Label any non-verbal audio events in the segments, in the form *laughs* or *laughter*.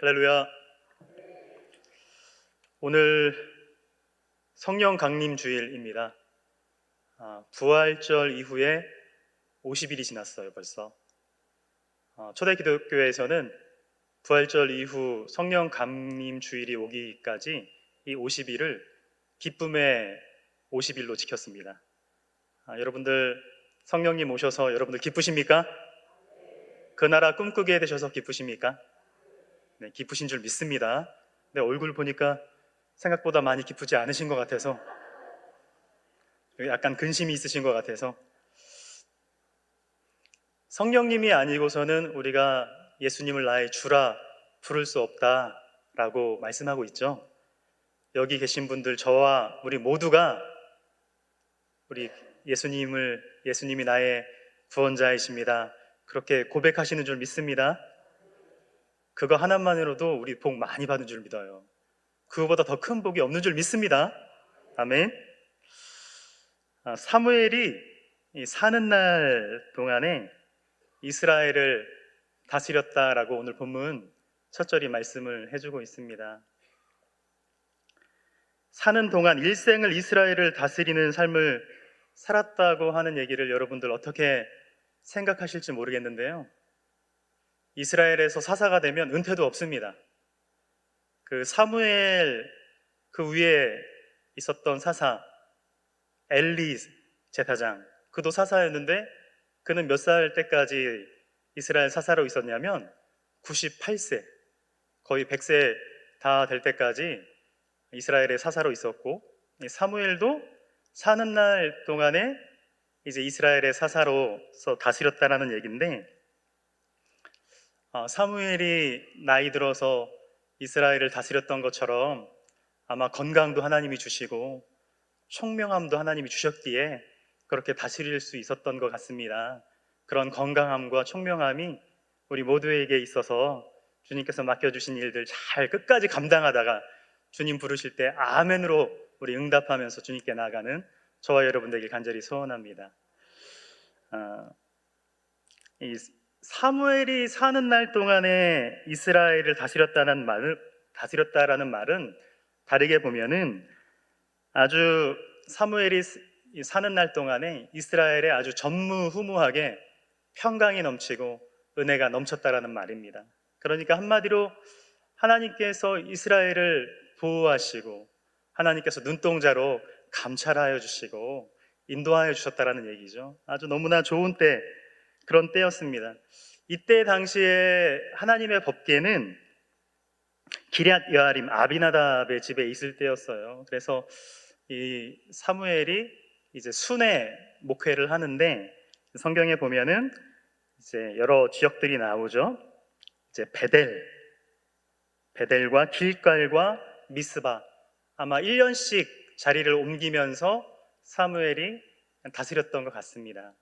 할렐루야. 오늘 성령 강림 주일입니다. 아, 부활절 이후에 50일이 지났어요, 벌써. 아, 초대 기독교에서는 부활절 이후 성령 강림 주일이 오기까지 이 50일을 기쁨의 50일로 지켰습니다. 아, 여러분들 성령님 오셔서 여러분들 기쁘십니까? 그 나라 꿈꾸게 되셔서 기쁘십니까? 네, 기쁘신 줄 믿습니다. 내 얼굴 보니까 생각보다 많이 기쁘지 않으신 것 같아서 약간 근심이 있으신 것 같아서 성령님이 아니고서는 우리가 예수님을 나의 주라 부를 수 없다라고 말씀하고 있죠. 여기 계신 분들 저와 우리 모두가 우리 예수님을 예수님이 나의 구원자이십니다. 그렇게 고백하시는 줄 믿습니다. 그거 하나만으로도 우리 복 많이 받은 줄 믿어요. 그거보다 더 큰 복이 없는 줄 믿습니다. 아멘. 아, 사무엘이 이 사는 날 동안에 이스라엘을 다스렸다라고 오늘 본문 첫 절이 말씀을 해주고 있습니다. 사는 동안 일생을 이스라엘을 다스리는 삶을 살았다고 하는 얘기를 여러분들 어떻게 생각하실지 모르겠는데요. 이스라엘에서 사사가 되면 은퇴도 없습니다. 그 사무엘 그 위에 있었던 사사 엘리 제사장 그도 사사였는데 그는 몇 살 때까지 이스라엘 사사로 있었냐면 98세 거의 100세 다 될 때까지 이스라엘의 사사로 있었고 사무엘도 사는 날 동안에 이제 이스라엘의 사사로서 다스렸다라는 얘기인데 아, 사무엘이 나이 들어서 이스라엘을 다스렸던 것처럼 아마 건강도 하나님이 주시고 총명함도 하나님이 주셨기에 그렇게 다스릴 수 있었던 것 같습니다. 그런 건강함과 총명함이 우리 모두에게 있어서 주님께서 맡겨주신 일들 잘 끝까지 감당하다가 주님 부르실 때 아멘으로 우리 응답하면서 주님께 나가는 저와 여러분들에게 간절히 소원합니다. 아, 이 사무엘이 사는 날 동안에 이스라엘을 다스렸다는 말을 다스렸다라는 말은 다르게 보면은 아주 사무엘이 사는 날 동안에 이스라엘에 아주 전무후무하게 평강이 넘치고 은혜가 넘쳤다라는 말입니다. 그러니까 한마디로 하나님께서 이스라엘을 보호하시고 하나님께서 눈동자로 감찰하여 주시고 인도하여 주셨다라는 얘기죠. 아주 너무나 좋은 때 그런 때였습니다. 이때 당시에 하나님의 법계는 기럇 여아림 아비나답의 집에 있을 때였어요. 그래서 이 사무엘이 이제 순회 목회를 하는데 성경에 보면은 이제 여러 지역들이 나오죠. 이제 베델, 베델과 길갈과 미스바 아마 1년씩 자리를 옮기면서 사무엘이 다스렸던 것 같습니다.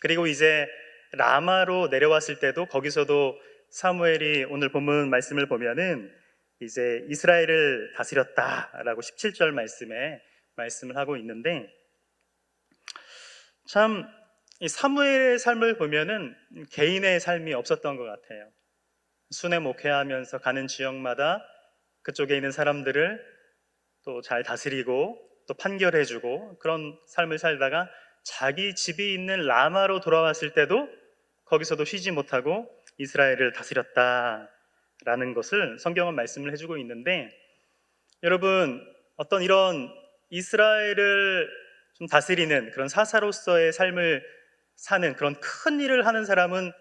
그리고 이제 라마로 내려왔을 때도 거기서도 사무엘이 오늘 본문 말씀을 보면은 이제 이스라엘을 다스렸다라고 17절 말씀에 말씀을 하고 있는데 참 이 사무엘의 삶을 보면은 개인의 삶이 없었던 것 같아요. 순회 목회하면서 가는 지역마다 그쪽에 있는 사람들을 또 잘 다스리고 또 판결해주고 그런 삶을 살다가 자기 집이 있는 라마로 돌아왔을 때도 거기서도 쉬지 못하고 이스라엘을 다스렸다라는 것을 성경은 말씀을 해주고 있는데 여러분 어떤 이런 이스라엘을 좀 다스리는 그런 사사로서의 삶을 사는 그런 큰 일을 하는 사람은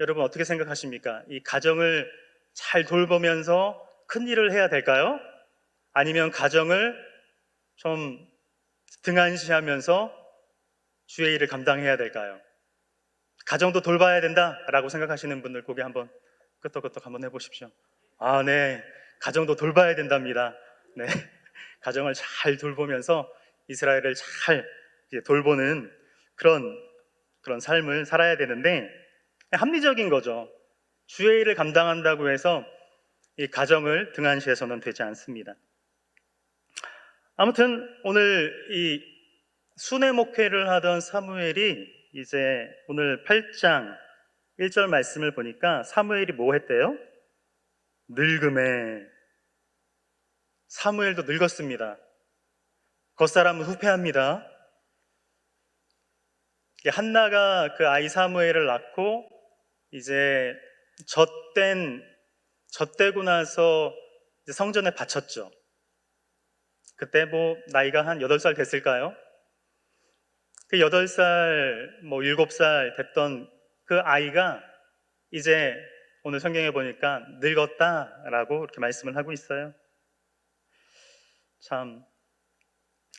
여러분 어떻게 생각하십니까? 이 가정을 잘 돌보면서 큰 일을 해야 될까요? 아니면 가정을 좀 등한시하면서 주의 일을 감당해야 될까요? 가정도 돌봐야 된다라고 생각하시는 분들 고개 한번 끄덕끄덕 한번 해보십시오. 아, 네. 가정도 돌봐야 된답니다. 네. *laughs* 가정을 잘 돌보면서 이스라엘을 잘 돌보는 그런 그런 삶을 살아야 되는데 합리적인 거죠. 주의 일을 감당한다고 해서 이 가정을 등한시해서는 되지 않습니다. 아무튼 오늘 이 순회 목회를 하던 사무엘이 이제 오늘 8장 1절 말씀을 보니까 사무엘이 뭐 했대요? 늙음에 사무엘도 늙었습니다. 겉사람은 후패합니다. 이 한나가 그 아이 사무엘을 낳고 이제 젖된 젖되고 나서 성전에 바쳤죠. 그때 뭐 나이가 한 8살 됐을까요? 그 8살, 뭐 7살 됐던 그 아이가 이제 오늘 성경에 보니까 늙었다라고 이렇게 말씀을 하고 있어요. 참,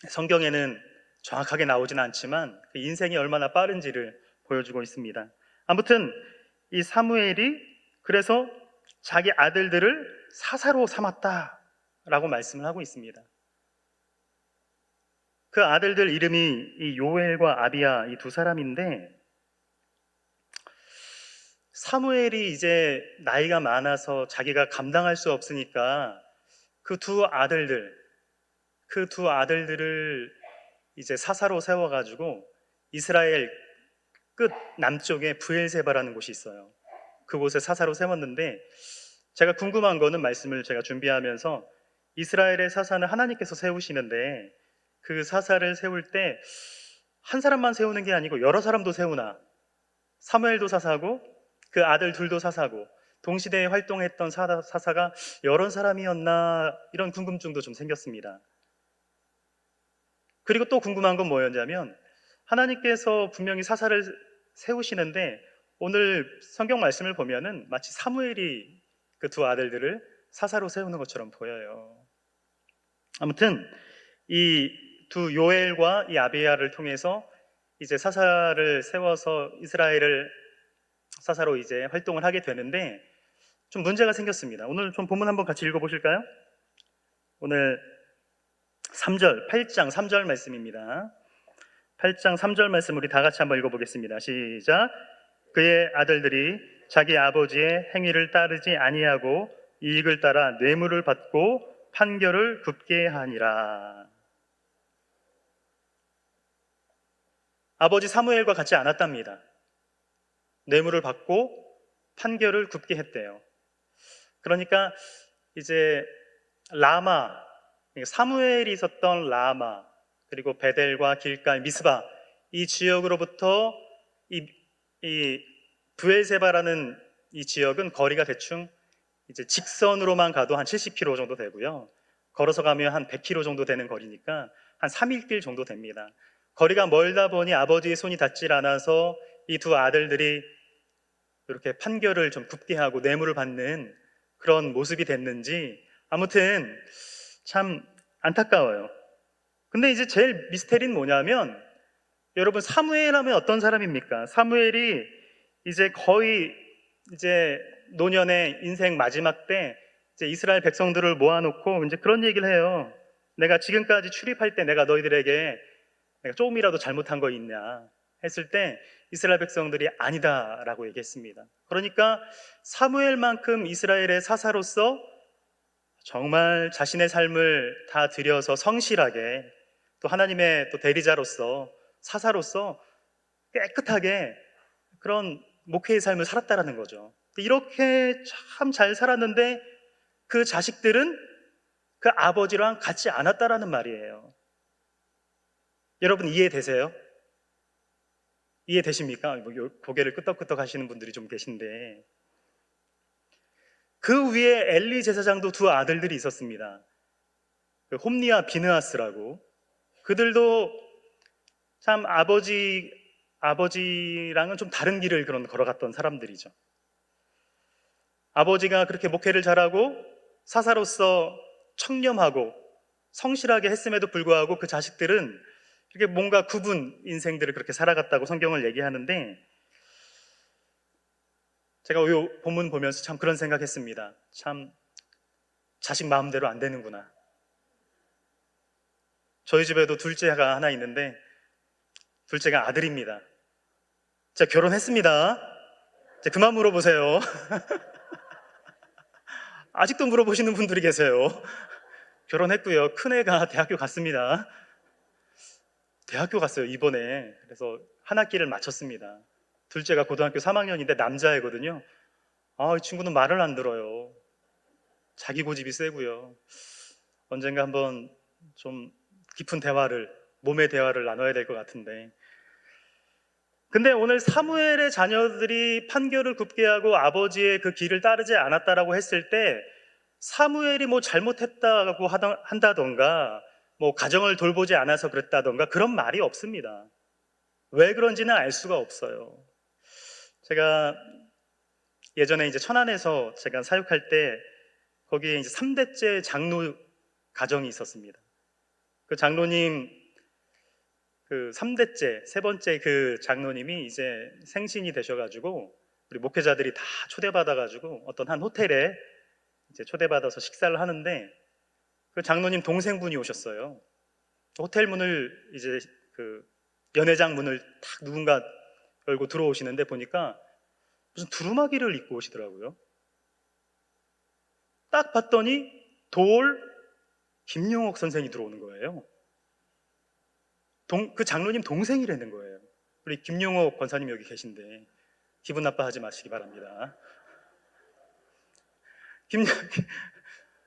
성경에는 정확하게 나오진 않지만 그 인생이 얼마나 빠른지를 보여주고 있습니다. 아무튼 이 사무엘이 그래서 자기 아들들을 사사로 삼았다라고 말씀을 하고 있습니다. 그 아들들 이름이 이 요엘과 아비야 이 두 사람인데 사무엘이 이제 나이가 많아서 자기가 감당할 수 없으니까 그 두 아들들 그 두 아들들을 이제 사사로 세워 가지고 이스라엘 끝 남쪽에 부엘세바라는 곳이 있어요. 그곳에 사사로 세웠는데 제가 궁금한 거는 말씀을 제가 준비하면서 이스라엘의 사사는 하나님께서 세우시는데 그 사사를 세울 때 한 사람만 세우는 게 아니고 여러 사람도 세우나 사무엘도 사사고 그 아들 둘도 사사고 동시대에 활동했던 사- 사사가 여러 사람이었나 이런 궁금증도 좀 생겼습니다. 그리고 또 궁금한 건 뭐였냐면 하나님께서 분명히 사사를 세우시는데 오늘 성경 말씀을 보면은 마치 사무엘이 그 두 아들들을 사사로 세우는 것처럼 보여요. 아무튼 이 두 요엘과 이 아비야를 통해서 이제 사사를 세워서 이스라엘을 사사로 이제 활동을 하게 되는데 좀 문제가 생겼습니다. 오늘 좀 본문 한번 같이 읽어 보실까요? 오늘 3절, 8장 3절 말씀입니다. 8장 3절 말씀 우리 다 같이 한번 읽어 보겠습니다. 시작. 그의 아들들이 자기 아버지의 행위를 따르지 아니하고 이익을 따라 뇌물을 받고 판결을 굽게 하니라. 아버지 사무엘과 같지 않았답니다. 뇌물을 받고 판결을 굽게 했대요. 그러니까 이제 라마, 사무엘이 있었던 라마, 그리고 베델과 길갈, 미스바 이 지역으로부터 이, 이 부엘세바라는 이 지역은 거리가 대충 이제 직선으로만 가도 한 70km 정도 되고요. 걸어서 가면 한 100km 정도 되는 거리니까 한 3일길 정도 됩니다. 거리가 멀다 보니 아버지의 손이 닿질 않아서 이 두 아들들이 이렇게 판결을 좀 굽게 하고 뇌물을 받는 그런 모습이 됐는지 아무튼 참 안타까워요. 근데 이제 제일 미스테리는 뭐냐면 여러분 사무엘 하면 어떤 사람입니까? 사무엘이 이제 거의 이제 노년의 인생 마지막 때 이제 이스라엘 백성들을 모아놓고 이제 그런 얘기를 해요. 내가 지금까지 출입할 때 내가 너희들에게 내가 조금이라도 잘못한 거 있냐 했을 때 이스라엘 백성들이 아니다라고 얘기했습니다. 그러니까 사무엘만큼 이스라엘의 사사로서 정말 자신의 삶을 다 들여서 성실하게 또 하나님의 또 대리자로서 사사로서 깨끗하게 그런 목회의 삶을 살았다라는 거죠. 이렇게 참 잘 살았는데 그 자식들은 그 아버지랑 같지 않았다라는 말이에요. 여러분 이해되세요? 이해되십니까? 뭐 요- 고개를 끄덕끄덕 하시는 분들이 좀 계신데 그 위에 엘리 제사장도 두 아들들이 있었습니다. 그 홈니와 비느하스라고 그들도 참 아버지 아버지랑은 좀 다른 길을 그런 걸어갔던 사람들이죠. 아버지가 그렇게 목회를 잘하고 사사로서 청렴하고 성실하게 했음에도 불구하고 그 자식들은 이렇게 뭔가 구분 인생들을 그렇게 살아갔다고 성경을 얘기하는데 제가 이 본문 보면서 참 그런 생각했습니다. 참 자식 마음대로 안 되는구나. 저희 집에도 둘째가 하나 있는데 둘째가 아들입니다. 제가 결혼했습니다. 이제 그만 물어보세요. *laughs* 아직도 물어보시는 분들이 계세요. *laughs* 결혼했고요. 큰애가 대학교 갔습니다. 대학교 갔어요, 이번에. 그래서 한 학기를 마쳤습니다. 둘째가 고등학교 3학년인데 남자애거든요. 아, 이 친구는 말을 안 들어요. 자기 고집이 세고요. 언젠가 한번 좀 깊은 대화를 몸의 대화를 나눠야 될 것 같은데. 근데 오늘 사무엘의 자녀들이 판결을 굽게 하고 아버지의 그 길을 따르지 않았다라고 했을 때 사무엘이 뭐 잘못했다고 한다던가 뭐 가정을 돌보지 않아서 그랬다던가 그런 말이 없습니다. 왜 그런지는 알 수가 없어요. 제가 예전에 이제 천안에서 제가 사역할 때 거기에 이제 3대째 장로 가정이 있었습니다. 그 장로님 그 3대째, 세 번째 그 장로님이 이제 생신이 되셔가지고 우리 목회자들이 다 초대받아가지고 어떤 한 호텔에 이제 초대받아서 식사를 하는데 그 장로님 동생분이 오셨어요. 호텔 문을 이제 그 연회장 문을 탁 누군가 열고 들어오시는데 보니까 무슨 두루마기를 입고 오시더라고요. 딱 봤더니 돌 김용옥 선생이 들어오는 거예요. 동, 그 장로님 동생이라는 거예요. 우리 김용옥 권사님 여기 계신데 기분 나빠하지 마시기 바랍니다. 김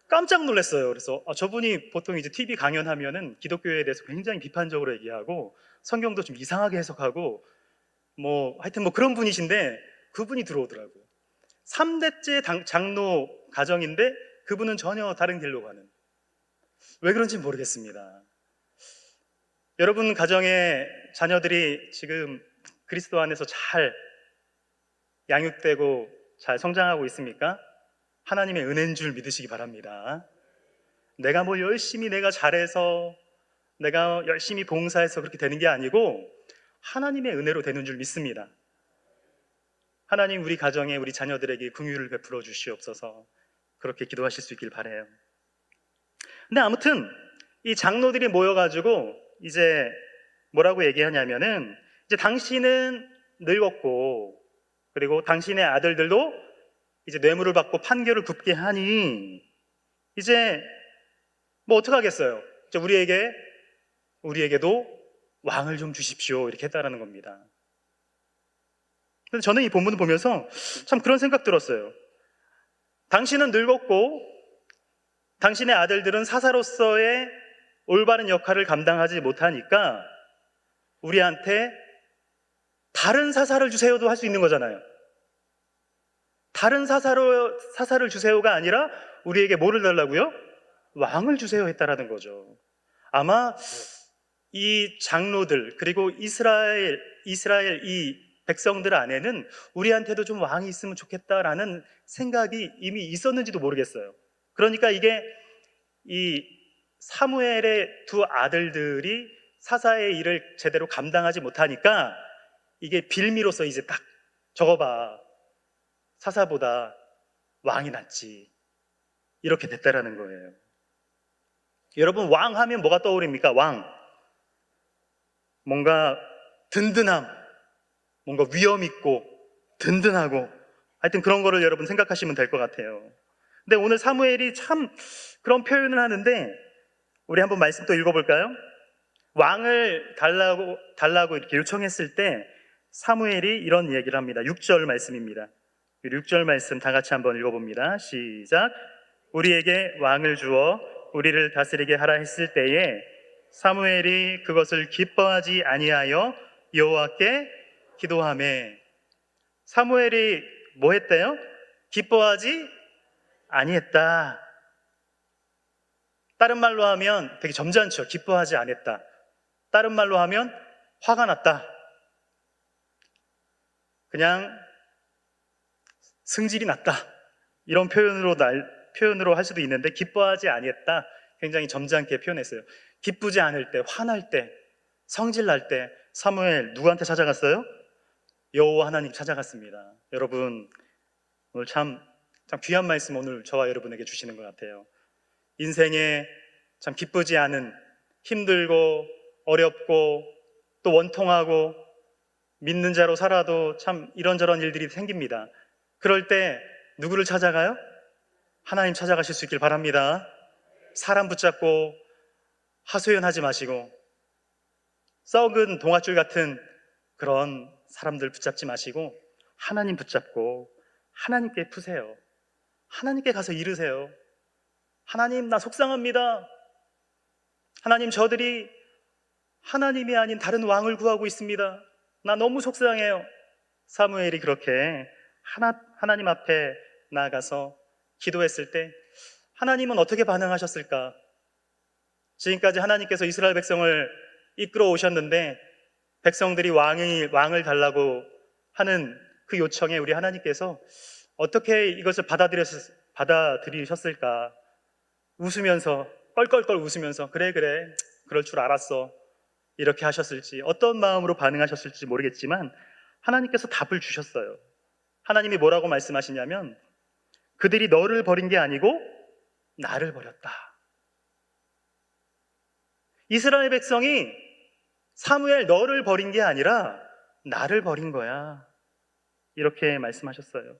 깜짝 놀랐어요. 그래서 아, 저분이 보통 이제 TV 강연하면은 기독교에 대해서 굉장히 비판적으로 얘기하고 성경도 좀 이상하게 해석하고 뭐 하여튼 뭐 그런 분이신데 그분이 들어오더라고요. 3대째 당- 장로 가정인데 그분은 전혀 다른 길로 가는 왜 그런지 모르겠습니다. 여러분 가정의 자녀들이 지금 그리스도 안에서 잘 양육되고 잘 성장하고 있습니까? 하나님의 은혜인 줄 믿으시기 바랍니다. 내가 뭐 열심히 내가 잘해서 내가 열심히 봉사해서 그렇게 되는 게 아니고 하나님의 은혜로 되는 줄 믿습니다. 하나님 우리 가정에 우리 자녀들에게 긍휼을 베풀어 주시옵소서. 그렇게 기도하실 수 있길 바래요. 근데 아무튼 이 장로들이 모여가지고 이제 뭐라고 얘기하냐면은 이제 당신은 늙었고 그리고 당신의 아들들도 이제 뇌물을 받고 판결을 굽게 하니 이제 뭐 어떡하겠어요? 우리에게 우리에게도 왕을 좀 주십시오 이렇게 했다라는 겁니다. 근데 저는 이 본문을 보면서 참 그런 생각 들었어요. 당신은 늙었고 당신의 아들들은 사사로서의 올바른 역할을 감당하지 못하니까 우리한테 다른 사사를 주세요도 할 수 있는 거잖아요. 다른 사사로, 사사를 주세요가 아니라 우리에게 뭐를 달라고요? 왕을 주세요 했다라는 거죠. 아마 이 장로들 그리고 이스라엘 이스라엘 이 백성들 안에는 우리한테도 좀 왕이 있으면 좋겠다라는 생각이 이미 있었는지도 모르겠어요. 그러니까 이게 이 사무엘의 두 아들들이 사사의 일을 제대로 감당하지 못하니까 이게 빌미로서 이제 딱 적어봐 사사보다 왕이 낫지 이렇게 됐다라는 거예요. 여러분 왕 하면 뭐가 떠오릅니까? 왕 뭔가 든든함, 뭔가 위험 있고 든든하고 하여튼 그런 거를 여러분 생각하시면 될 것 같아요. 근데 오늘 사무엘이 참 그런 표현을 하는데 우리 한번 말씀 또 읽어볼까요? 왕을 달라고 달라고 이렇게 요청했을 때 사무엘이 이런 얘기를 합니다. 6절 말씀입니다. 6절 말씀 다 같이 한번 읽어봅니다. 시작. 우리에게 왕을 주어 우리를 다스리게 하라 했을 때에 사무엘이 그것을 기뻐하지 아니하여 여호와께 기도하매 사무엘이 뭐 했대요? 기뻐하지 아니했다. 다른 말로 하면 되게 점잖죠. 기뻐하지 않았다. 다른 말로 하면 화가 났다. 그냥 승질이 났다. 이런 표현으로 날, 표현으로 할 수도 있는데 기뻐하지 아니했다. 굉장히 점잖게 표현했어요. 기쁘지 않을 때, 화날 때, 성질 날 때 사무엘 누구한테 찾아갔어요? 여호와 하나님 찾아갔습니다. 여러분 오늘 참, 참 귀한 말씀 오늘 저와 여러분에게 주시는 것 같아요. 인생에 참 기쁘지 않은 힘들고 어렵고 또 원통하고 믿는 자로 살아도 참 이런저런 일들이 생깁니다. 그럴 때 누구를 찾아가요? 하나님 찾아가실 수 있길 바랍니다. 사람 붙잡고 하소연하지 마시고 썩은 동아줄 같은 그런 사람들 붙잡지 마시고 하나님 붙잡고 하나님께 푸세요. 하나님께 가서 이르세요. 하나님, 나 속상합니다. 하나님, 저들이 하나님이 아닌 다른 왕을 구하고 있습니다. 나 너무 속상해요. 사무엘이 그렇게 하나, 하나님 앞에 나아가서 기도했을 때 하나님은 어떻게 반응하셨을까? 지금까지 하나님께서 이스라엘 백성을 이끌어 오셨는데 백성들이 왕이 왕을 달라고 하는 그 요청에 우리 하나님께서 어떻게 이것을 받아들였, 받아들이셨을까? 웃으면서 껄껄껄 웃으면서 그래 그래 그럴 줄 알았어 이렇게 하셨을지 어떤 마음으로 반응하셨을지 모르겠지만 하나님께서 답을 주셨어요. 하나님이 뭐라고 말씀하시냐면 그들이 너를 버린 게 아니고 나를 버렸다. 이스라엘 백성이 사무엘 너를 버린 게 아니라 나를 버린 거야. 이렇게 말씀하셨어요.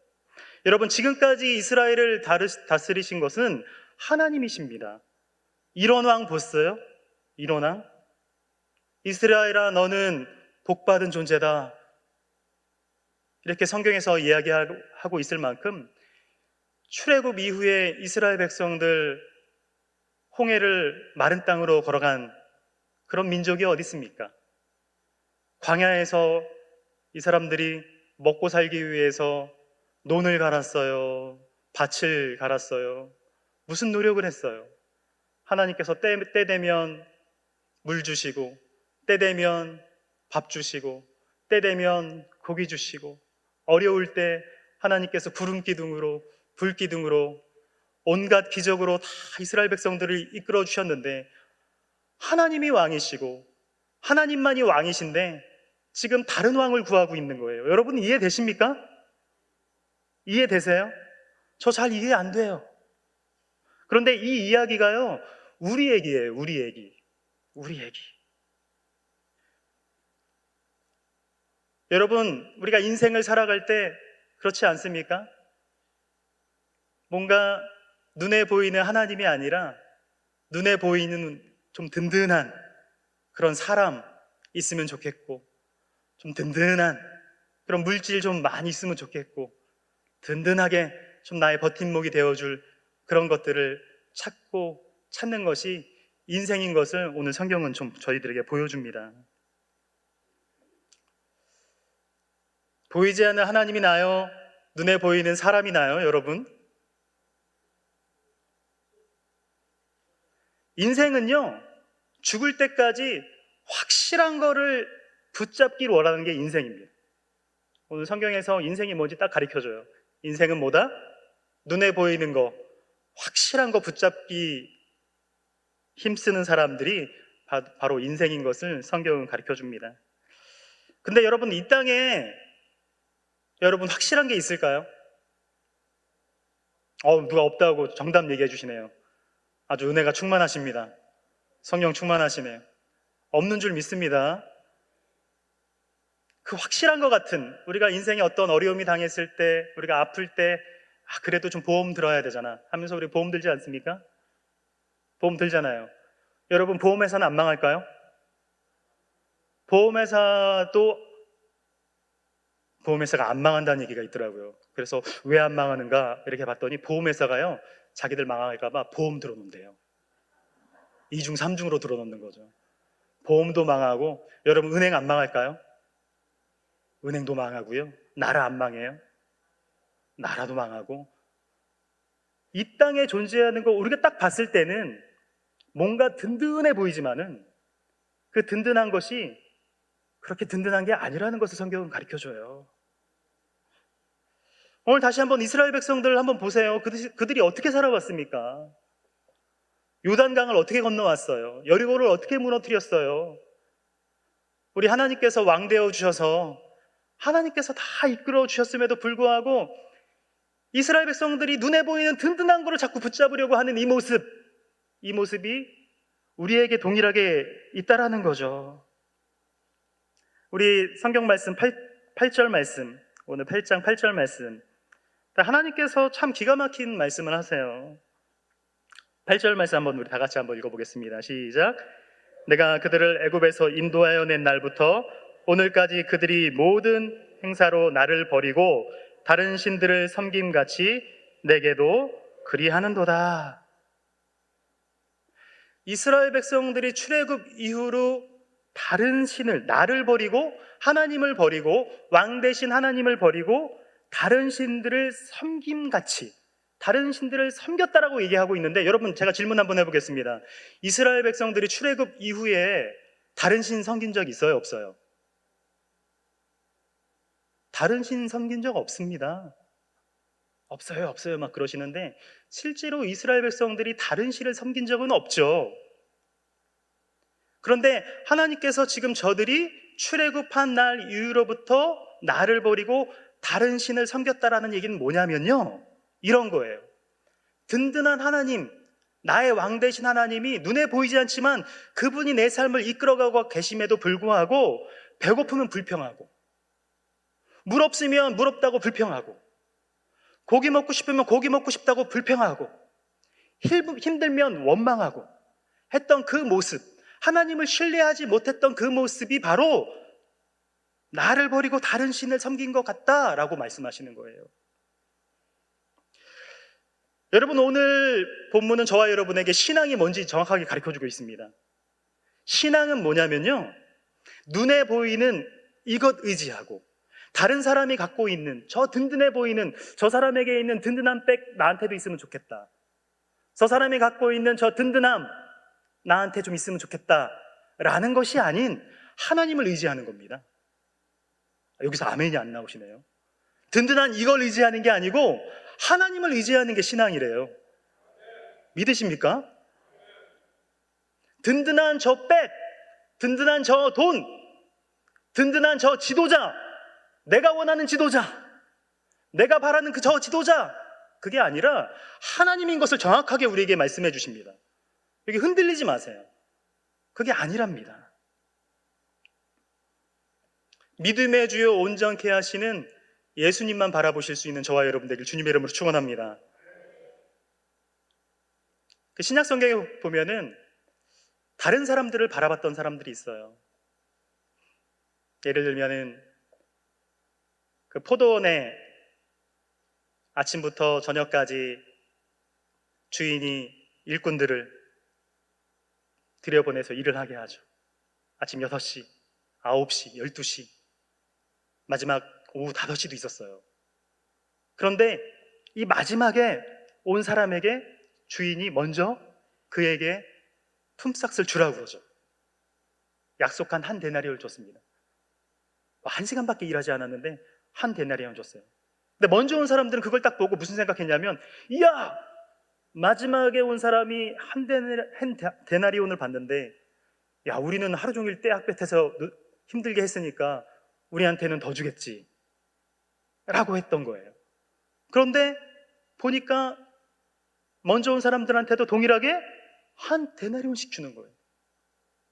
여러분, 지금까지 이스라엘을 다스리신 것은 하나님이십니다. 이런 왕 보셨어요? 이런 왕? 이스라엘아, 너는 복받은 존재다. 이렇게 성경에서 이야기하고 있을 만큼 출애굽 이후에 이스라엘 백성들 홍해를 마른 땅으로 걸어간 그런 민족이 어디 있습니까? 광야에서 이 사람들이 먹고 살기 위해서 논을 갈았어요. 밭을 갈았어요. 무슨 노력을 했어요? 하나님께서 때, 때 되면 물 주시고, 때 되면 밥 주시고, 때 되면 고기 주시고, 어려울 때 하나님께서 구름 기둥으로, 불 기둥으로, 온갖 기적으로 다 이스라엘 백성들을 이끌어 주셨는데, 하나님이 왕이시고, 하나님만이 왕이신데, 지금 다른 왕을 구하고 있는 거예요. 여러분 이해되십니까? 이해되세요? 저 잘 이해 안 돼요. 그런데 이 이야기가요, 우리 얘기예요, 우리 얘기. 우리 얘기. 여러분, 우리가 인생을 살아갈 때 그렇지 않습니까? 뭔가 눈에 보이는 하나님이 아니라 눈에 보이는 좀 든든한 그런 사람 있으면 좋겠고, 좀 든든한 그런 물질 좀 많이 있으면 좋겠고, 든든하게 좀 나의 버팀목이 되어줄 그런 것들을 찾고 찾는 것이 인생인 것을 오늘 성경은 좀 저희들에게 보여줍니다. 보이지 않는 하나님이 나요? 눈에 보이는 사람이 나요, 여러분? 인생은요, 죽을 때까지 확실한 거를 붙잡기를 원하는 게 인생입니다. 오늘 성경에서 인생이 뭔지 딱 가르쳐 줘요. 인생은 뭐다? 눈에 보이는 거, 확실한 거 붙잡기 힘쓰는 사람들이 바, 바로 인생인 것을 성경은 가르쳐 줍니다. 근데 여러분, 이 땅에 여러분 확실한 게 있을까요? 어, 누가 없다고 정답 얘기해 주시네요. 아주 은혜가 충만하십니다. 성령 충만하시네요. 없는 줄 믿습니다. 그 확실한 것 같은 우리가 인생에 어떤 어려움이 당했을 때, 우리가 아플 때, 아, 그래도 좀 보험 들어야 되잖아. 하면서 우리 보험 들지 않습니까? 보험 들잖아요. 여러분, 보험회사는 안 망할까요? 보험회사도 보험회사가 안 망한다는 얘기가 있더라고요. 그래서 왜 안 망하는가 이렇게 봤더니 보험회사가요, 자기들 망할까봐 보험 들어놓는데요. 2중, 3중으로 들어놓는 거죠. 보험도 망하고, 여러분, 은행 안 망할까요? 은행도 망하고요. 나라 안 망해요. 나라도 망하고. 이 땅에 존재하는 거 우리가 딱 봤을 때는 뭔가 든든해 보이지만은 그 든든한 것이 그렇게 든든한 게 아니라는 것을 성경은 가르쳐 줘요. 오늘 다시 한번 이스라엘 백성들을 한번 보세요. 그들이, 어떻게 살아왔습니까? 요단강을 어떻게 건너왔어요? 여리고를 어떻게 무너뜨렸어요? 우리 하나님께서 왕 되어 주셔서 하나님께서 다 이끌어 주셨음에도 불구하고 이스라엘 백성들이 눈에 보이는 든든한 거를 자꾸 붙잡으려고 하는 이 모습, 이 모습이 우리에게 동일하게 있다라는 거죠. 우리 성경 말씀 8, 8절 말씀, 오늘 8장 8절 말씀. 하나님께서 참 기가 막힌 말씀을 하세요. 8절 말씀 한번 우리 다 같이 한번 읽어보겠습니다. 시작. 내가 그들을 애굽에서 인도하여 낸 날부터 오늘까지 그들이 모든 행사로 나를 버리고 다른 신들을 섬김 같이 내게도 그리하는도다. 이스라엘 백성들이 출애굽 이후로 다른 신을 나를 버리고 하나님을 버리고 왕 대신 하나님을 버리고 다른 신들을 섬김같이 다른 신들을 섬겼다라고 얘기하고 있는데 여러분 제가 질문 한번 해보겠습니다. 이스라엘 백성들이 출애굽 이후에 다른 신 섬긴 적 있어요, 없어요? 다른 신 섬긴 적 없습니다. 없어요, 없어요, 막 그러시는데 실제로 이스라엘 백성들이 다른 신을 섬긴 적은 없죠. 그런데 하나님께서 지금 저들이 출애굽한 날 이후로부터 나를 버리고 다른 신을 섬겼다라는 얘기는 뭐냐면요. 이런 거예요. 든든한 하나님, 나의 왕 되신 하나님이 눈에 보이지 않지만 그분이 내 삶을 이끌어가고 계심에도 불구하고 배고프면 불평하고 물 없으면 물 없다고 불평하고 고기 먹고 싶으면 고기 먹고 싶다고 불평하고 힘- 힘들면 원망하고 했던 그 모습 하나님을 신뢰하지 못했던 그 모습이 바로 나를 버리고 다른 신을 섬긴 것 같다라고 말씀하시는 거예요. 여러분 오늘 본문은 저와 여러분에게 신앙이 뭔지 정확하게 가르쳐 주고 있습니다. 신앙은 뭐냐면요. 눈에 보이는 이것 의지하고 다른 사람이 갖고 있는 저 든든해 보이는 저 사람에게 있는 든든한 백 나한테도 있으면 좋겠다. 저 사람이 갖고 있는 저 든든함 나한테 좀 있으면 좋겠다. 라는 것이 아닌 하나님을 의지하는 겁니다. 여기서 아멘이 안 나오시네요. 든든한 이걸 의지하는 게 아니고 하나님을 의지하는 게 신앙이래요. 믿으십니까? 든든한 저 백, 든든한 저 돈, 든든한 저 지도자, 내가 원하는 지도자, 내가 바라는 그 저 지도자, 그게 아니라 하나님인 것을 정확하게 우리에게 말씀해 주십니다. 여기 흔들리지 마세요. 그게 아니랍니다. 믿음의 주요 온전케 하시는 예수님만 바라보실 수 있는 저와 여러분 되길 주님의 이름으로 축원합니다. 그 신약 성경에 보면은 다른 사람들을 바라봤던 사람들이 있어요. 예를 들면은 그 포도원에 아침부터 저녁까지 주인이 일꾼들을 들여보내서 일을 하게 하죠. 아침 6시, 9시, 12시, 마지막 오후 5시도 있었어요. 그런데 이 마지막에 온 사람에게 주인이 먼저 그에게 품삯을 주라고 그러죠. 약속한 한 데나리온을 줬습니다. 한 시간밖에 일하지 않았는데 한 데나리온 줬어요. 근데 먼저 온 사람들은 그걸 딱 보고 무슨 생각했냐면, 이야! 마지막에 온 사람이 한 데나- 한 데- 데나리온을 받는데, 야, 우리는 하루 종일 떼약볕에서 노- 힘들게 했으니까 우리한테는 더 주겠지. 라고 했던 거예요. 그런데 보니까 먼저 온 사람들한테도 동일하게 한 데나리온씩 주는 거예요.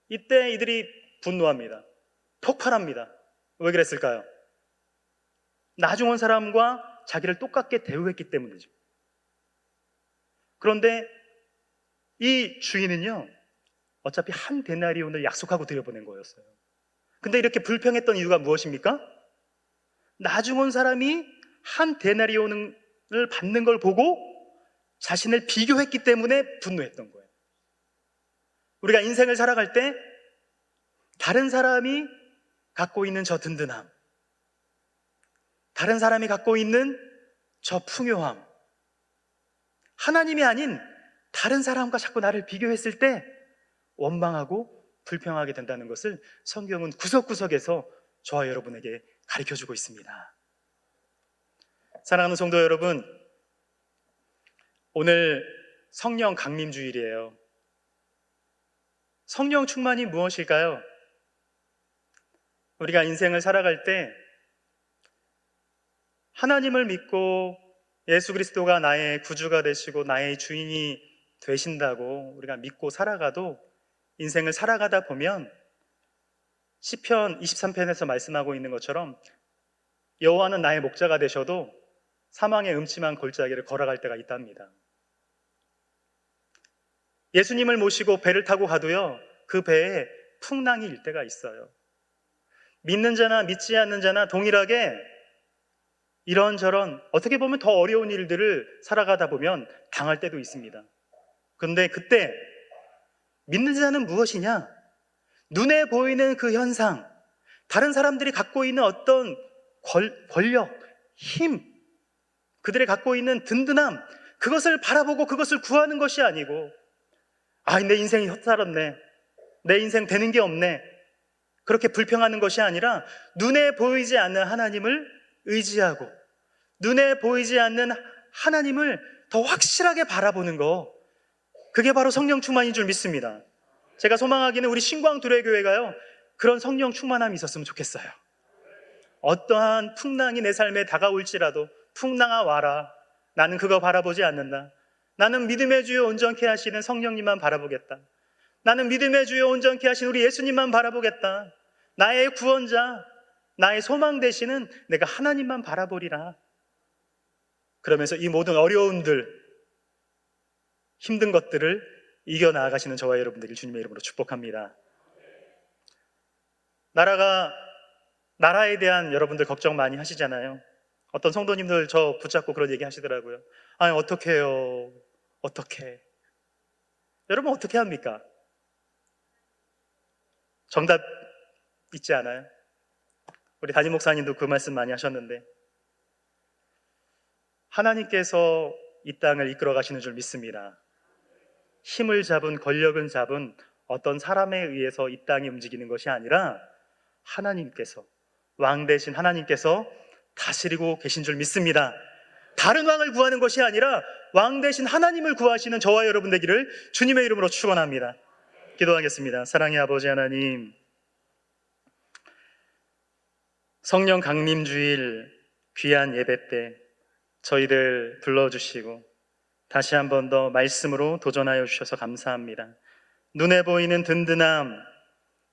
이때 이들이 분노합니다. 폭발합니다. 왜 그랬을까요? 나중 온 사람과 자기를 똑같게 대우했기 때문이죠. 그런데 이 주인은요, 어차피 한 데나리온을 약속하고 들여보낸 거였어요. 근데 이렇게 불평했던 이유가 무엇입니까? 나중 온 사람이 한 데나리온을 받는 걸 보고 자신을 비교했기 때문에 분노했던 거예요. 우리가 인생을 살아갈 때 다른 사람이 갖고 있는 저 든든함, 다른 사람이 갖고 있는 저 풍요함, 하나님이 아닌 다른 사람과 자꾸 나를 비교했을 때 원망하고 불평하게 된다는 것을 성경은 구석구석에서 저와 여러분에게 가르쳐 주고 있습니다. 사랑하는 성도 여러분, 오늘 성령 강림 주일이에요. 성령 충만이 무엇일까요? 우리가 인생을 살아갈 때 하나님을 믿고 예수 그리스도가 나의 구주가 되시고 나의 주인이 되신다고 우리가 믿고 살아가도 인생을 살아가다 보면 시편 23편에서 말씀하고 있는 것처럼 여호와는 나의 목자가 되셔도 사망의 음침한 골짜기를 걸어갈 때가 있답니다. 예수님을 모시고 배를 타고 가도요, 그 배에 풍랑이 일 때가 있어요. 믿는 자나 믿지 않는 자나 동일하게 이런저런 어떻게 보면 더 어려운 일들을 살아가다 보면 당할 때도 있습니다. 그런데 그때 믿는 자는 무엇이냐? 눈에 보이는 그 현상, 다른 사람들이 갖고 있는 어떤 권- 권력, 힘, 그들이 갖고 있는 든든함, 그것을 바라보고 그것을 구하는 것이 아니고, 아, 내 인생이 헛살았네. 내 인생 되는 게 없네. 그렇게 불평하는 것이 아니라 눈에 보이지 않는 하나님을 의지하고 눈에 보이지 않는 하나님을 더 확실하게 바라보는 거. 그게 바로 성령 충만인 줄 믿습니다. 제가 소망하기는 우리 신광 두레교회가요. 그런 성령 충만함이 있었으면 좋겠어요. 어떠한 풍랑이 내 삶에 다가올지라도 풍랑아 와라. 나는 그거 바라보지 않는다. 나는 믿음의 주여 온전케 하시는 성령님만 바라보겠다. 나는 믿음의 주여 온전케 하신 우리 예수님만 바라보겠다. 나의 구원자, 나의 소망 되시는 내가 하나님만 바라보리라. 그러면서 이 모든 어려움들, 힘든 것들을 이겨 나아가시는 저와 여러분들을 주님의 이름으로 축복합니다. 나라가 나라에 대한 여러분들 걱정 많이 하시잖아요. 어떤 성도님들 저 붙잡고 그런 얘기 하시더라고요. 아니 어떻게 해요? 어떻게? 여러분 어떻게 합니까? 정답 있지 않아요? 우리 담임 목사님도 그 말씀 많이 하셨는데 하나님께서 이 땅을 이끌어 가시는 줄 믿습니다. 힘을 잡은 권력은 잡은 어떤 사람에 의해서 이 땅이 움직이는 것이 아니라 하나님께서 왕 대신 하나님께서 다스리고 계신 줄 믿습니다. 다른 왕을 구하는 것이 아니라 왕 대신 하나님을 구하시는 저와 여러분 되기를 주님의 이름으로 축원합니다. 기도하겠습니다. 사랑의 아버지 하나님, 성령 강림 주일 귀한 예배 때 저희들 불러주시고 다시 한 번 더 말씀으로 도전하여 주셔서 감사합니다. 눈에 보이는 든든함,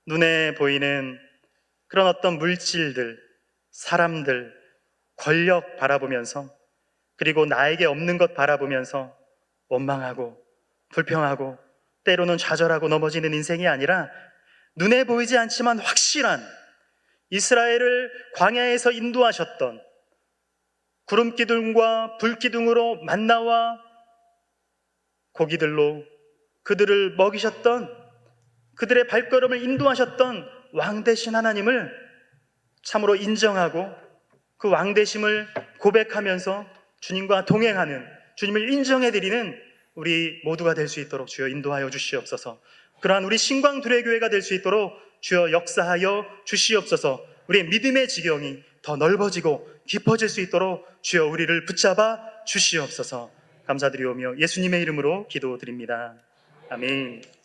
눈에 보이는 그런 어떤 물질들, 사람들, 권력 바라보면서 그리고 나에게 없는 것 바라보면서 원망하고 불평하고 때로는 좌절하고 넘어지는 인생이 아니라 눈에 보이지 않지만 확실한 이스라엘을 광야에서 인도하셨던 구름 기둥과 불 기둥으로 만나와 고기들로 그들을 먹이셨던 그들의 발걸음을 인도하셨던 왕 대신 하나님을 참으로 인정하고 그 왕 대심을 고백하면서 주님과 동행하는 주님을 인정해 드리는 우리 모두가 될 수 있도록 주여 인도하여 주시옵소서. 그러한 우리 신광 두레 교회가 될 수 있도록 주여 역사하여 주시옵소서. 우리의 믿음의 지경이 더 넓어지고 깊어질 수 있도록 주여 우리를 붙잡아 주시옵소서. 감사드리오며 예수님의 이름으로 기도드립니다. 아멘.